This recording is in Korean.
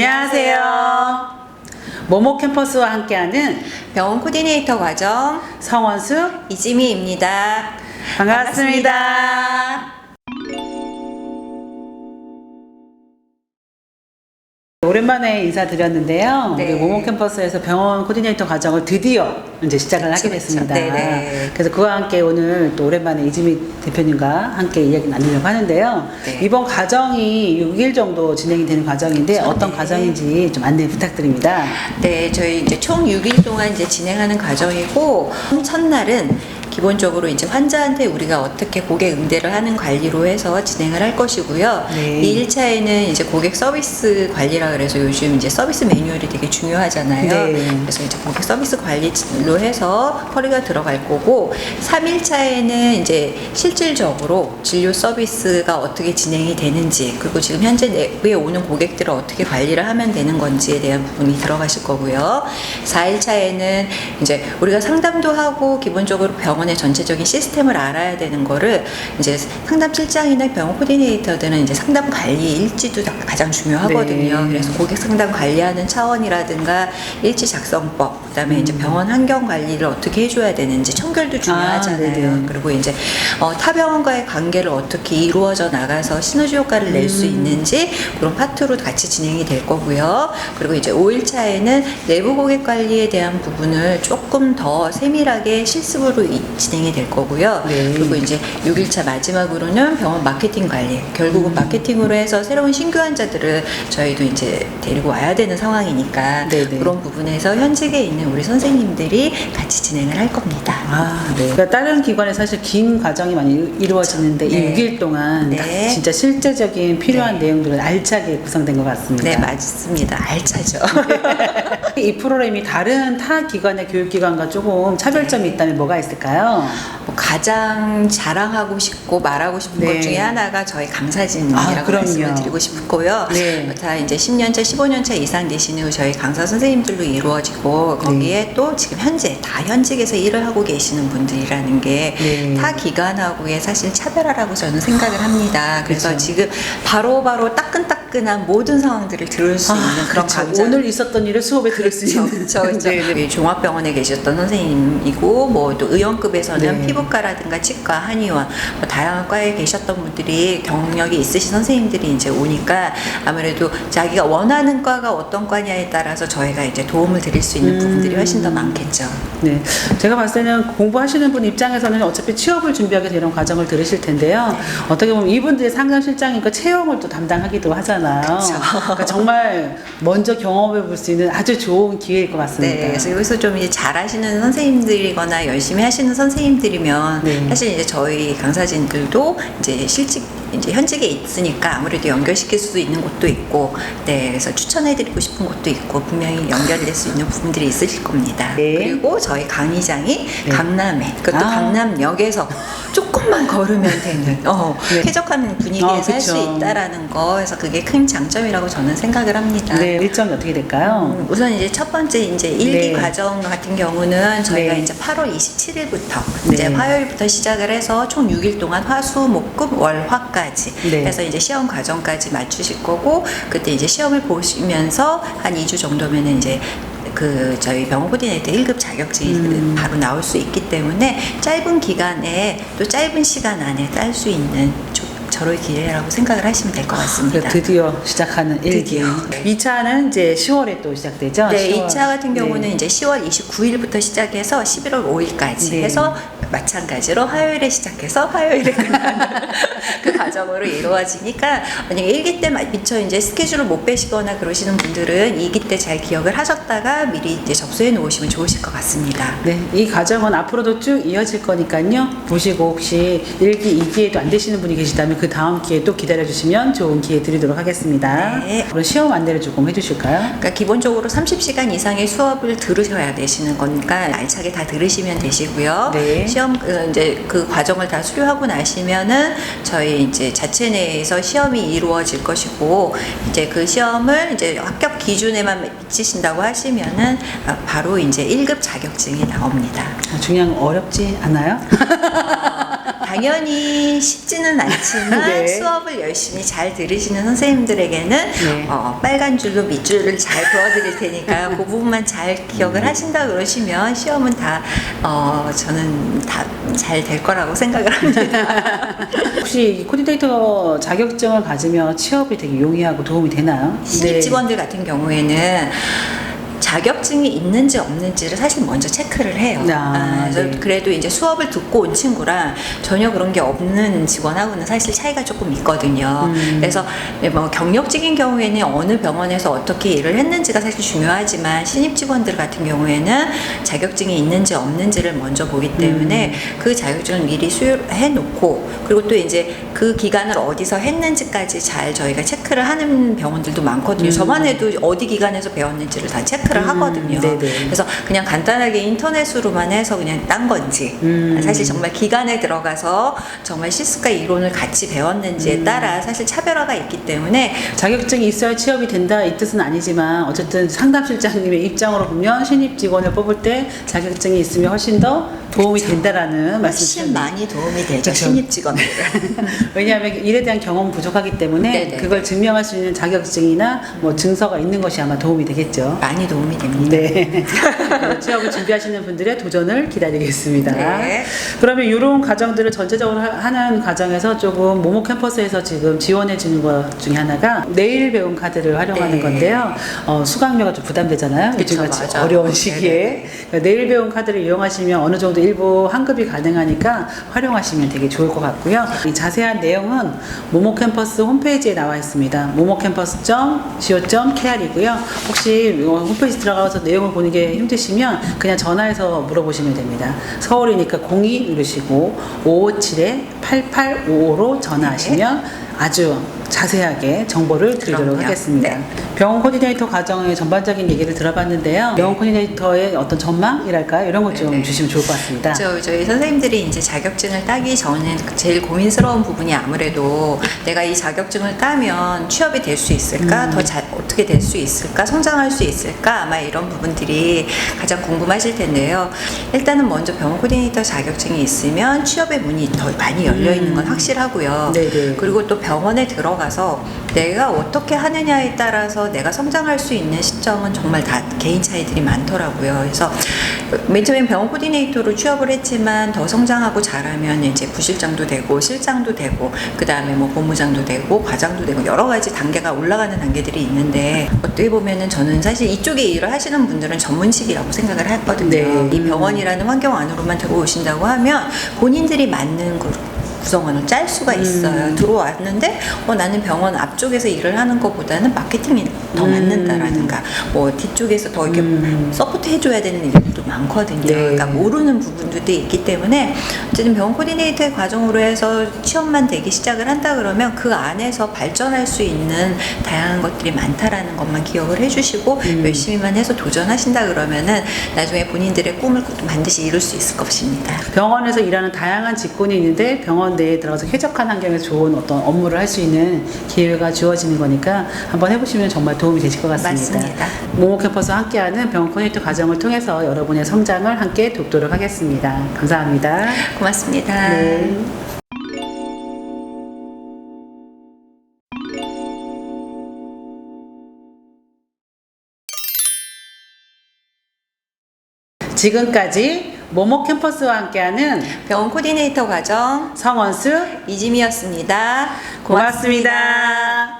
안녕하세요. 모모 캠퍼스와 함께하는 병원 코디네이터 과정 성원수 이지미입니다. 반갑습니다. 오랜만에 인사드렸는데요. 네. 우리 모모 캠퍼스에서 병원 코디네이터 과정을 드디어 이제 시작을 하게. 됐습니다. 네네. 그래서 그와 함께 오늘 또 오랜만에 이지미 대표님과 함께 이야기 나누려고 하는데요. 네. 이번 과정이 6일 정도 진행이 되는 과정인데 그쵸, 어떤 네. 과정인지 좀 안내 부탁드립니다. 네, 저희 이제 총 6일 동안 이제 진행하는 과정이고 첫날은 기본적으로 이제 환자한테 우리가 어떻게 고객 응대를 하는 관리로 해서 진행을 할 것이고요. 네. 이 1차에는 이제 고객 서비스 관리라 그래서 요즘 이제 서비스 매뉴얼이 되게 중요하잖아요. 네. 그래서 이제 고객 서비스 관리로 해서 허리가 들어갈 거고 3일차에는 이제 실질적으로 진료 서비스가 어떻게 진행이 되는지 그리고 지금 현재 내부에 오는 고객들을 어떻게 관리를 하면 되는 건지에 대한 부분이 들어가실 거고요. 4일차에는 이제 우리가 상담도 하고 기본적으로 병 원의 전체적인 시스템을 알아야 되는 거를 이제 상담 실장이나 병원 코디네이터들은 이제 상담 관리 일지도 가장 중요하거든요. 네. 그래서 고객 상담 관리하는 차원이라든가 일지 작성법, 그다음에 이제 병원 환경 관리를 어떻게 해줘야 되는지 청결도 중요하잖아요. 아. 그리고 이제 어, 타 병원과의 관계를 어떻게 이루어져 나가서 시너지 효과를 낼수 음. 있는지 그런 파트로 같이 진행이 될 거고요. 그리고 이제 5일차에는 내부 고객 관리에 대한 부분을 조금 더 세밀하게 실습으로 이- 진행이 될 거고요. 네. 그리고 이제 6일차 마지막으로는 병원 마케팅 관리. 결국은 마케팅으로 해서 새로운 신규 환자들을 저희도 이제 데리고 와야 되는 상황이니까 네네. 그런 부분에서 현직에 있는 우리 선생님들이 같이 진행을 할 겁니다. 아, 네. 그러니까 다른 기관에 사실 긴 과정이 많이 이- 이루어지는데 네. 이 6일 동안 네. 진짜 실제적인 필요한 네. 내용들은 알차게 구성된 것 같습니다. 네, 맞습니다. 알차죠. 이 프로그램이 다른 타 기관의 교육기관과 조금 차별점이 있다면 뭐가 있을까요? 뭐 가장 자랑하고 싶고 말하고 싶은 네. 것 중에 하나가 저희 강사진이라고 아, 그럼요. 말씀을 드리고 싶고요. 네. 다 이제 10년차, 15년차 이상 되시는 저희 강사 선생님들로 이루어지고 거기에 네. 또 지금 현재 다 현직에서 일을 하고 계시는 분들이라는 게 네. 타 기관하고의 사실 차별화라고 저는 생각을 합니다. 그래서 그렇죠. 지금 바로바로 따끈따끈 한 모든 상황들을 들을 수 있는 그런 그렇죠. 강좌 오늘 있었던 일을 수업에 들을 수 있는. 그렇죠, 그렇죠. 네, 네. 종합병원에 계셨던 선생님이고 뭐 또 의원급에서는 네. 피부과라든가 치과, 한의원 뭐 다양한 과에 계셨던 분들이 경력이 있으신 선생님들이 이제 오니까 아무래도 자기가 원하는 과가 어떤 과냐에 따라서 저희가 이제 도움을 드릴 수 있는 음. 부분들이 훨씬 더 많겠죠. 네. 제가 봤을 때는 공부하시는 분 입장에서는 어차피 취업을 준비하게 되는 과정을 들으실 텐데요. 어떻게 보면 이분들이 상담 실장이니까 채용을 또 담당하기도 하잖아요. 그쵸. 그러니까 정말 먼저 경험해 볼 수 있는 아주 좋은 기회일 것 같습니다. 네, 그래서 여기서 좀 이제 잘하시는 선생님들이거나 열심히 하시는 선생님들이면 네. 사실 이제 저희 강사진들도 이제 실직 이제 현직에 있으니까 아무래도 연결시킬 수 있는 곳도 있고, 네, 그래서 추천해드리고 싶은 곳도 있고 분명히 연결될 수 있는 부분들이 있으실 겁니다. 네. 그리고 저희 강의장이 네. 강남에 그것도 아. 강남역에서 조금만 걸으면 되는 어, 네. 쾌적한 분위기에서 아, 할 수 그쵸. 있다라는 거, 그래서 그게 큰 장점이라고 저는 생각을 합니다. 네, 일정이 어떻게 될까요? 음, 우선 이제 첫 번째 이제 일기 네. 과정 같은 경우는 저희가 네. 이제 8월 27일부터 네. 이제 화요일부터 시작을 해서 총 6일 동안 화수 목금 월화까 지 네. 해서 이제 시험 과정까지 맞추실 거고 그때 이제 시험을 보시면서 한 2주 정도면은 이제 그 저희 병원 코디네이터 1급 자격증이 음. 바로 나올 수 있기 때문에 짧은 기간에 또 짧은 시간 안에 딸 수 있는 조- 저로의 기회라고 생각을 하시면 될 것 같습니다. 드디어 시작하는 일기. 드디어. 네. 2차는 이제 10월에 또 시작되죠? 네, 10월. 2차 같은 경우는 네. 이제 10월 29일부터 시작해서 11월 5일까지 네. 해서 마찬가지로 화요일에 시작해서 화요일에 끝나는 그 과정으로 이루어지니까 만약에 1기 때 미처 이제 스케줄을 못 빼시거나 그러시는 분들은 2기 때 잘 기억을 하셨다가 미리 이제 접수해 놓으시면 좋으실 것 같습니다. 네, 이 과정은 앞으로도 쭉 이어질 거니까요. 보시고 혹시 1기, 2기에도 안 되시는 분이 계시다면 그 다음 기회에 또 기다려 주시면 좋은 기회 드리도록 하겠습니다. 네. 그럼 시험 안내를 조금 해주실까요? 그러니까 기본적으로 30시간 이상의 수업을 들으셔야 되시는 거니까 알차게 다 들으시면 되시고요. 네. 시험 그 이제 그 과정을 다 수료하고 나시면은 저희 이제 자체 내에서 시험이 이루어질 것이고 이제 그 시험을 이제 합격 기준에만 미치신다고 하시면은 아, 바로 이제 1급 자격증이 나옵니다. 아, 중요한 건 어렵지 않아요? 당연히 쉽지는 않지만 네. 수업을 열심히 잘 들으시는 선생님들에게는 네. 어, 빨간 줄로 밑줄을 잘 그어드릴 테니까 그 부분만 잘 기억을 하신다 그러시면 시험은 다 어, 저는 다 잘 될 거라고 생각을 합니다. 혹시 이 코디네이터 자격증을 가지면 취업이 되게 용이하고 도움이 되나요? 신입 네. 직원들 같은 경우에는 자격증이 있는지 없는지를 사실 먼저 체크를 해요. 아, 그래서 네. 그래도 이제 수업을 듣고 온 친구랑 전혀 그런 게 없는 직원하고는 사실 차이가 조금 있거든요. 음. 그래서 뭐 경력직인 경우에는 어느 병원에서 어떻게 일을 했는지가 사실 중요하지만 신입 직원들 같은 경우에는 자격증이 있는지 없는지를 먼저 보기 때문에 음. 그 자격증을 미리 수여해 놓고 그리고 또 이제 그 기간을 어디서 했는지까지 잘 저희가 체크를 하는 병원들도 많거든요. 음. 저만 해도 어디 기관에서 배웠는지를 다 체크를 음, 하거든요. 네네. 그래서 그냥 간단하게 인터넷으로만 해서 그냥 딴 건지 음. 사실 정말 기관에 들어가서 정말 시스과 이론을 같이 배웠는지에 음. 따라 사실 차별화가 있기 때문에 자격증이 있어야 취업이 된다 이 뜻은 아니지만 어쨌든 상담실장님의 입장으로 보면 신입 직원을 뽑을 때 자격증이 있으면 훨씬 더 도움이 된다라는 훨씬 말씀이셨네요. 많이 도움이 되죠 그쵸. 신입 직원들. 왜냐하면 일에 대한 경험 부족하기 때문에 네네. 그걸 증명할 수 있는 자격증이나 뭐 증서가 있는 것이 아마 도움이 되겠죠. 많이 도움이 됩니다. 네. 취업을 준비하시는 분들의 도전을 기다리겠습니다. 네. 그러면 이런 과정들을 전체적으로 하- 하는 과정에서 조금 모모 캠퍼스에서 지금 지원해 주는 것 중에 하나가 내일 배움 카드를 활용하는 네. 건데요. 어, 수강료가 좀 부담되잖아요. 그쵸, 요즘같이 맞아. 어려운 네, 시기에. 그러니까 내일 배움 카드를 이용하시면 어느 정도 일부 환급이 가능하니까 활용하시면 되게 좋을 것 같고요. 이 자세한 내용은 모모 캠퍼스 홈페이지에 나와 있습니다. 모모캠퍼스.co.kr이고요. 혹시 이거 홈페이지 들어가서 내용을 보는 게 힘드시면 그냥 전화해서 물어보시면 됩니다. 서울이니까 02 누르시고 557-8855로 전화하시면 아주 자세하게 정보를 드리도록 그럼요. 하겠습니다. 네. 병원 코디네이터 과정의 전반적인 얘기를 들어봤는데요. 병원 코디네이터의 어떤 전망이랄까요? 이런 것좀 네. 주시면 좋을 것 같습니다. 저, 저희 선생님들이 이제 자격증을 따기 전에 제일 고민스러운 부분이 아무래도 내가 이 자격증을 따면 취업이 될 수 있을까? 음. 더 잘, 어떻게 될 수 있을까? 성장할 수 있을까? 아마 이런 부분들이 가장 궁금하실 텐데요. 일단은 먼저 병원 코디네이터 자격증이 있으면 취업의 문이 더 많이 열려 있는 건 음. 확실하고요. 네네. 그리고 또 병원에 들어가서 내가 어떻게 하느냐에 따라서 내가 성장할 수 있는 시점은 정말 다 개인 차이들이 많더라고요. 그래서 맨 처음엔 병원 코디네이터로 취업을 했지만 더 성장하고 잘하면 이제 부실장도 되고 실장도 되고 그 다음에 뭐 본부장도 되고 과장도 되고 여러 가지 단계가 올라가는 단계들이 있는데 어떻게 보면은 저는 사실 이쪽에 일을 하시는 분들은 전문직이라고 생각을 했거든요. 네. 이 병원이라는 환경 안으로만 들어오신다고 하면 본인들이 맞는 그 구성원을 짤 수가 있어요. 음. 들어왔는데 어, 나는 병원 앞쪽에서 일을 하는 것보다는 마케팅이 더 음. 맞는다라든가 뭐 뒤쪽에서 더 이렇게 음. 서포트 해줘야 되는 일들도 많거든요. 네. 그러니까 모르는 부분들도 있기 때문에 어쨌든 병원 코디네이터의 과정으로 해서 취업만 되기 시작을 한다 그러면 그 안에서 발전할 수 있는 다양한 것들이 많다라는 것만 기억을 해주시고 음. 열심히만 해서 도전하신다 그러면은 나중에 본인들의 꿈을 반드시 이룰 수 있을 것입니다. 병원에서 일하는 다양한 직군이 있는데 병원 내에 들어가서 쾌적한 환경에서 좋은 어떤 업무를 할 수 있는 기회가 주어지는 거니까 한번 해보시면 정말 도움이 되실 것 같습니다. 맞습니다. 모모 캠퍼스와 함께하는 병원 커넥트 과정을 통해서 여러분의 성장을 함께 돕도록 하겠습니다. 감사합니다. 고맙습니다. 네. 지금까지 모모 캠퍼스와 함께하는 병원 코디네이터 과정 성원수 이짐이었습니다. 고맙습니다.